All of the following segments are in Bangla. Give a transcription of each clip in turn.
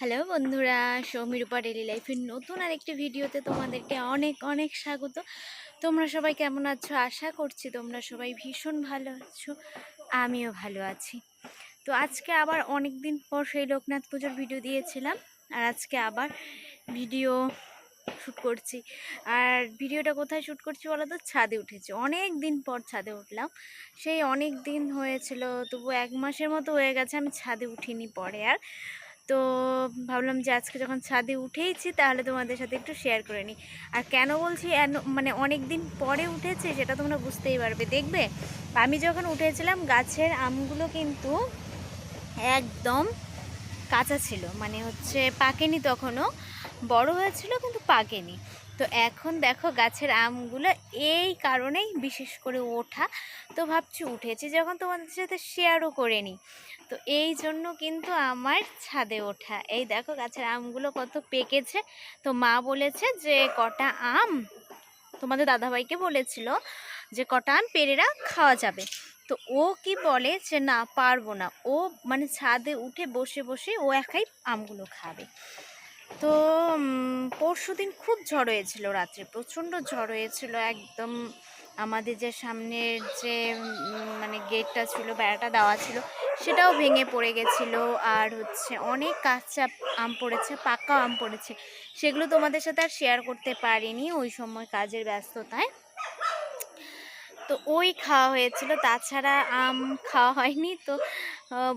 হ্যালো বন্ধুরা সৌমিরূপা ডেলি লাইফের নতুন আরেকটি ভিডিওতে তোমাদেরকে অনেক অনেক স্বাগত। তোমরা সবাই কেমন আছো? আশা করছি তোমরা সবাই ভীষণ ভালো আছো, আমিও ভালো আছি। তো আজকে আবার অনেক দিন পর সেই লোকনাথ পুজোর ভিডিও দিয়েছিলাম, আর আজকে আবার ভিডিও শ্যুট করছি। আর ভিডিওটা কোথায় শ্যুট করছি বলো তো ছাদে উঠেছি। অনেক দিন পর ছাদে উঠলাম। সেই অনেক দিন হয়েছিল তবু এক মাসের মতো হয়ে গেছে, আমি ছাদে উঠিনি পরে আর। তো ভাবলাম যে আজকে যখন ছাদে উঠেইছি, তাহলে তোমাদের সাথে একটু শেয়ার করে নিই। আর কেন বলছি মানে অনেক দিন পরে উঠেছে সেটা তোমরা বুঝতেই পারবে। দেখবে, আমি যখন উঠেছিলাম, গাছের আমগুলো কিন্তু একদম কাঁচা ছিল। মানে হচ্ছে পাকেনি তখনও। বড় হয়েছিল, কিন্তু পাকেনি। তো এখন দেখো গাছের আমগুলো এই কারণেই বিশেষ করে ওঠা তো ভাবছি উঠেছি যখন তোমাদের সাথে শেয়ারও করে নিই। তো এই জন্য কিন্তু আমার ছাদে ওঠা। এই দেখো গাছের আমগুলো কত পেকেছে। তো মা বলেছে যে, কটা আম? তোমাদের দাদাভাইকে বলেছিল যে, কটা আম পেরেরা খাওয়া যাবে। তো ও কি বলে যে, না, পারব না। ও মানে ছাদে উঠে বসে বসে ও একাই আমগুলো খাবে। তো পরশু দিন খুব ঝড় হয়েছিল রাত্রে, প্রচণ্ড ঝড় হয়েছিল একদম। আমাদের যে সামনের যে মানে গেটটা ছিল, বেড়াটা দেওয়া ছিল, সেটাও ভেঙে পড়ে গেছিল। আর হচ্ছে অনেক কাঁচা আম পড়েছে, পাকা আম পড়েছে, সেগুলো তোমাদের সাথে আর শেয়ার করতে পারিনি ওই সময় কাজের ব্যস্ততায়। তো ওই খাওয়া হয়েছিল, তাছাড়া আম খাওয়া হয়নি, তো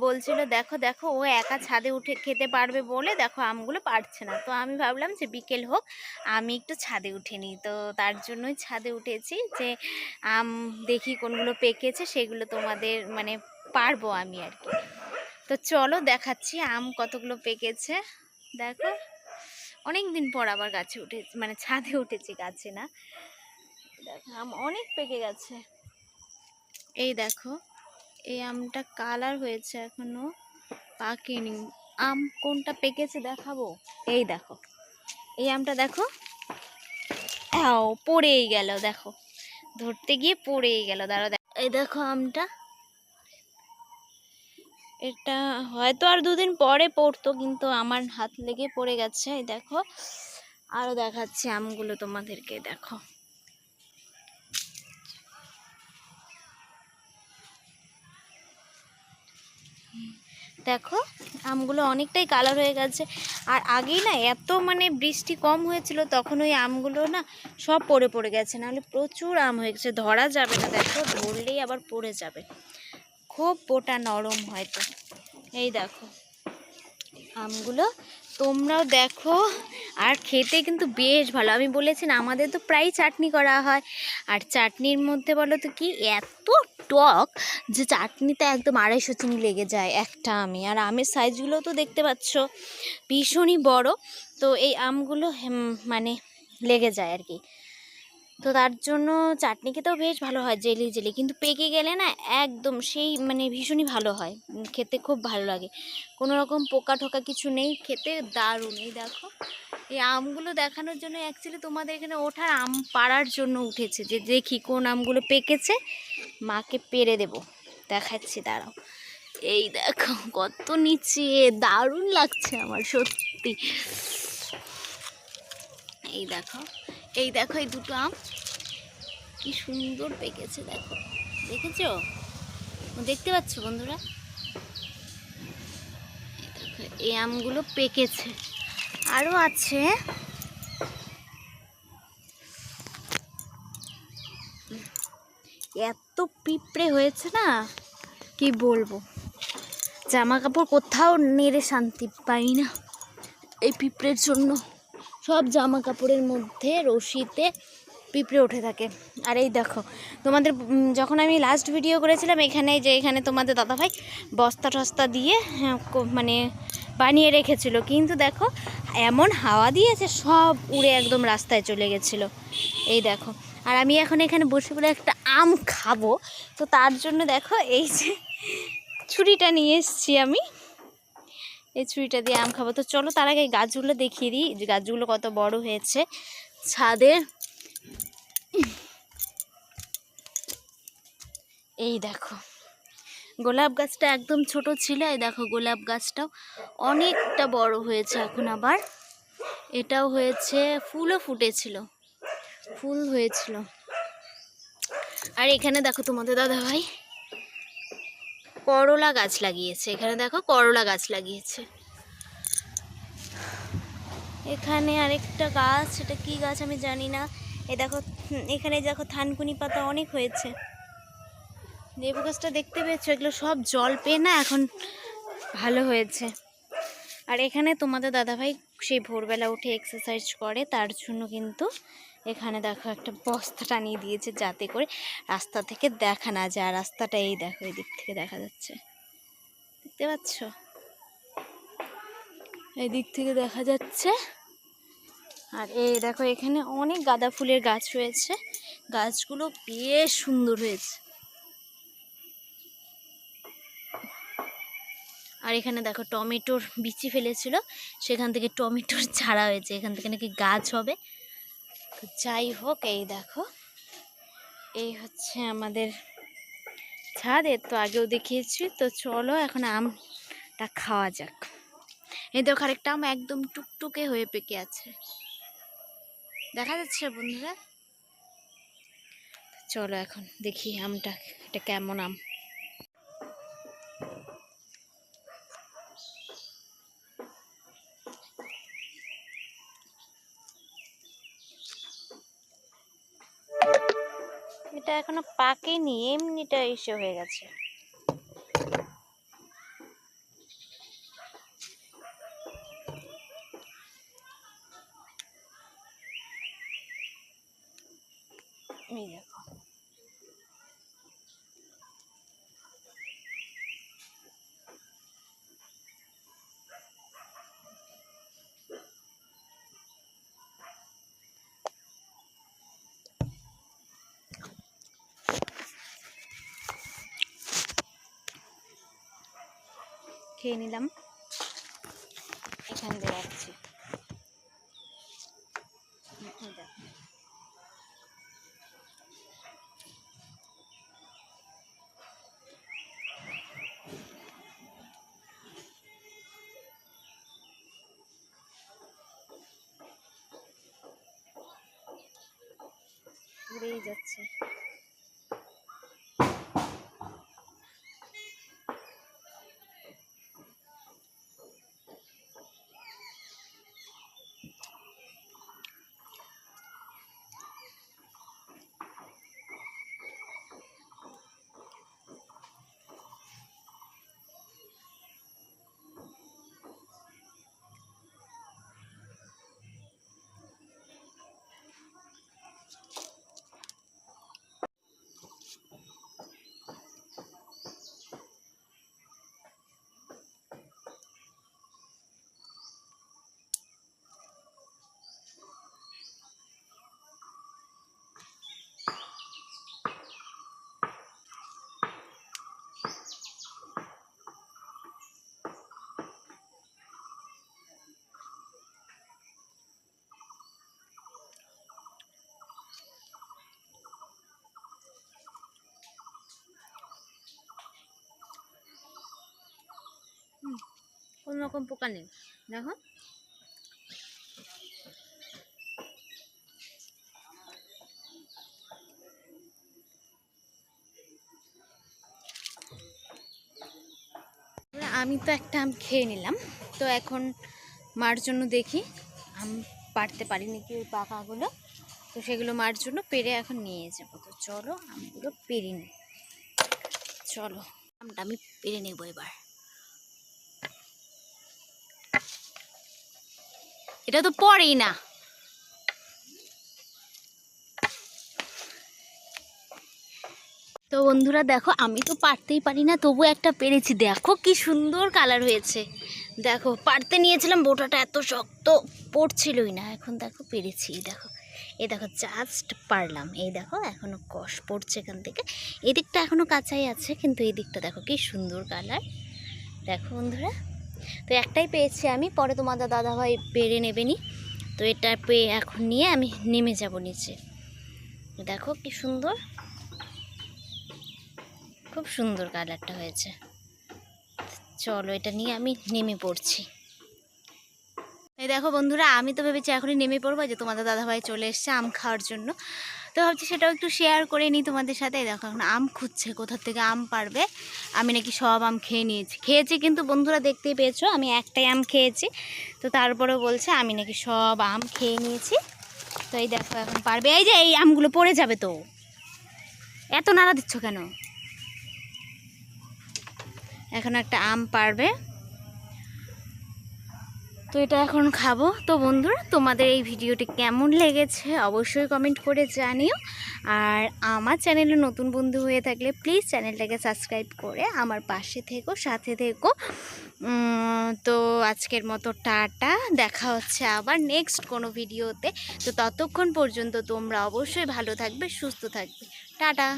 বলছিল, দেখো দেখো, ও একা ছাদে উঠে খেতে পারবে বলে দেখো আমগুলো পারছে না। তো আমি ভাবলাম যে বিকেল হোক, আমি একটু ছাদে উঠে নিই। তো তার জন্যই ছাদে উঠেছি যে আম দেখি কোনগুলো পেকেছে, সেগুলো তোমাদের মানে পারব আমি আর কি। তো চলো দেখাচ্ছি আম কতগুলো পেকেছে। দেখো অনেক দিন পর আবার গাছে উঠে মানে ছাদে উঠেছি গাছে না। দেখো, আম অনেক পেকে গেছে। এই দেখো এই আমটা কালার হয়েছে এখনও পাকেনি। আম কোনটা পেকেছে দেখাবো? এই দেখো। এই আমটা দেখো। হ্যাঁ পড়েই গেল, দেখো। ধরতে গিয়ে পড়েই গেল দাঁড়া দেখো। এই দেখো আমটা। এটা হয়তো আর দুদিন পরে পড়তো, কিন্তু আমার হাত লেগে পড়ে গেছে, এই দেখো। আরও দেখাচ্ছি আমগুলো তোমাদেরকে, দেখো। দেখো, আমগুলো অনেকটাই কালার হয়ে গেছে। আর আগেই না এত মানে বৃষ্টি কম হয়েছিল, তখন ওই আমগুলো না সব পড়ে পড়ে গেছে। নাহলে প্রচুর আম হয়ে গেছে। ধরা যাবে না, দেখো, ধরলেই আবার পড়ে যাবে। খুব পোটা নরম হয়তো। এই দেখো, আমগুলো তোমরাও দেখো, আর খেতে কিন্তু বেশ ভালো। আমি বলেছি না, আমাদের তো প্রায় চাটনি করা হয়। আর চাটনির মধ্যে বলো তো কি, এত টক যে চাটনিতে একদম আড়াইশো চিনি লেগে যায়, একটা আমি। আর আমের সাইজগুলো তো দেখতে পাচ্ছ, ভীষণই বড়। তো এই আমগুলো মানে লেগে যায় আর কি। তো তার জন্য চাটনি খেতেও বেশ ভালো হয়, জেলি জেলি। কিন্তু পেকে গেলে না একদম সেই মানে ভীষণই ভালো হয় খেতে খুব ভালো লাগে। কোনো রকম পোকা ঠোকা কিছু নেই, খেতে দারুণ। এই দেখো, এই আমগুলো দেখানোর জন্য অ্যাকচুয়ালি তোমাদের এখানে ওঠার আম পাড়ার জন্য উঠেছে। যে দেখি কোন আমগুলো পেকেছে, মাকে পেরে দেব। দেখাচ্ছি, দাঁড়াও। এই দেখো, কত নিচে দারুণ লাগছে আমার, সত্যি। এই দেখো এই দেখো, এই দুটো আম। কি সুন্দর পেকেছে, দেখো। দেখেছ? দেখতে পাচ্ছ বন্ধুরা? দেখো, এই আমগুলো পেকেছে। আরও আছে। এত পিঁপড়ে হয়েছে না, কি বলব? জামা কাপড় কোথাও নেড়ে শান্তি পাই না এই পিঁপড়ের জন্য। সব জামা কাপড়ের মধ্যে রশিতে পিঁপড়ে উঠে থাকে। আর এই দেখো তোমাদের যখন আমি লাস্ট ভিডিও করেছিলাম এখানে যে এখানে তোমাদের দাদাভাই বস্তা টস্তা দিয়ে হ্যাঁ, মানে বানিয়ে রেখেছিল। কিন্তু দেখো এমন হাওয়া দিয়েছে সব উড়ে একদম রাস্তায় চলে গেছিল। এই দেখো আর আমি এখন এখানে বসে বলে একটা আম খাব। তো তার জন্য দেখো এই যে ছুরিটা নিয়ে এসছি আমি। এই ছুরিটা দিয়ে আম খাব। তো চলো তার আগে গাছগুলো দেখিয়ে দিই যে গাছগুলো কত বড় হয়েছে। ছাদের এই দেখো, গোলাপ গাছটা একদম ছোট ছিল, এই দেখো গোলাপ গাছটাও অনেকটা বড় হয়েছে এখন আবার। এটাও হয়েছে, ফুলও ফুটেছিল, ফুল হয়েছিল। আর এখানে দেখো তোমাদের দাদা ভাই করলা গাছ লাগিয়েছে। এখানে দেখো করলা গাছ লাগিয়েছে। এখানে আরেকটা গাছ, এটা কি গাছ আমি জানি না। এ দেখো এখানে দেখো থানকুনি পাতা অনেক হয়েছে। লেবু গাছটা দেখতে পেয়েছ? এগুলো সব জল পেয়ে না এখন ভালো হয়েছে। আর এখানে তোমাদের দাদাভাই সেই ভোরবেলা উঠে এক্সারসাইজ করে, তার জন্য কিন্তু এখানে দেখো একটা বস্তা টানিয়ে দিয়েছে যাতে করে রাস্তা থেকে দেখা না যায়। রাস্তাটা এই দেখো এই দিক থেকে দেখা যাচ্ছে। দেখতে পাচ্ছ? এই দিক থেকে দেখা যাচ্ছে। আর এই দেখো, এখানে অনেক গাঁদা ফুলের গাছ হয়েছে গাছগুলো বেশ সুন্দর হয়েছে। আর এখানে দেখো, টমেটোর বিচি ফেলেছিল। সেখান থেকে টমেটোর চারা হয়েছে। এখান থেকে নাকি গাছ হবে। তো যাই হোক, এই দেখো। এই হচ্ছে আমাদের ছাদ এর তো আগেও দেখিয়েছি। তো চলো এখন আমটা খাওয়া যাক। এই দেখো, আরেকটা আম একদম টুকটুকে হয়ে পেকে আছে। দেখা যাচ্ছে বন্ধুরা? চলো এখন দেখি আমটা, এটা কেমন আম। এটা এখনও পাকেনি এমনিটা এসে হয়ে গেছে। এই দেখো। খেয়ে নিলাম। এখান দিয়ে রাখছি। উড়েই যাচ্ছে। কোনো রকম পোকা নেই। দেখো। আমি তো একটা আম খেয়ে নিলাম। তো এখন মার জন্য দেখি। আম পারতে পারিনি কি ওই পাকাগুলো। তো সেগুলো মার জন্য পেরে এখন নিয়ে যাব। তো চলো আমগুলো পেরে নিই। চলো, আমটা আমি পেরে নেব এবার। এটা তো পড়েই না। তো বন্ধুরা দেখো, আমি তো পারতেই পারি না তবু একটা পেরেছি। দেখো কি সুন্দর কালার হয়েছে। দেখো, পারতে নিয়েছিলাম, বোটাটা এত শক্ত পড়ছিলই না। এখন দেখো পেরেছি দেখো। এই দেখো জাস্ট পারলাম। এই দেখো, এখনও কষ পড়ছে এখান থেকে। এদিকটা এখনও কাঁচাই আছে, কিন্তু এই দিকটা দেখো কি সুন্দর কালার দেখো বন্ধুরা। তো একটাই পেয়েছি আমি, পরে তোমাদের দাদাভাই পেরে নেবেনি। তো এটা পেয়ে এখন নিয়ে আমি নেমে যাব নিচে। দেখো কি সুন্দর। খুব সুন্দর কালারটা হয়েছে। চলো এটা নিয়ে আমি নেমে পড়ছি। এই দেখো বন্ধুরা, আমি তো ভেবেছি এখনই নেমে পড়ব যে তোমাদের দাদাভাই চলে এসছে আম খাওয়ার জন্য। তো ভাবছি সেটাও একটু শেয়ার করে নিই তোমাদের সাথে। দেখো, এখন আম খুঁজছে, কোথা থেকে আম পারবে। আমি নাকি সব আম খেয়ে নিয়েছি। খেয়েছি কিন্তু বন্ধুরা দেখতেই পেয়েছ, আমি একটাই আম খেয়েছি। তো তারপরেও বলছে, আমি নাকি সব আম খেয়ে নিয়েছি। তো এই দেখো, এখন পারবে। এই যে, এই আমগুলো পড়ে যাবে তো। এত নাড়া দিচ্ছ কেন? এখন একটা আম পারবে। তো এটা এখন খাব। তো বন্ধুরা, তোমাদের এই ভিডিওটি কেমন লেগেছে অবশ্যই কমেন্ট করে জানিও। আর আমার চ্যানেলে নতুন বন্ধু হয়ে থাকলে প্লিজ চ্যানেলটাকে সাবস্ক্রাইব করে আমার পাশে থেকো, সাথে থেকো। তো আজকের মতো টাটা, দেখা হচ্ছে আবার নেক্সট কোনো ভিডিওতে। তো ততক্ষণ পর্যন্ত তোমরা অবশ্যই ভালো থাকবে, সুস্থ থাকবে। টাটা।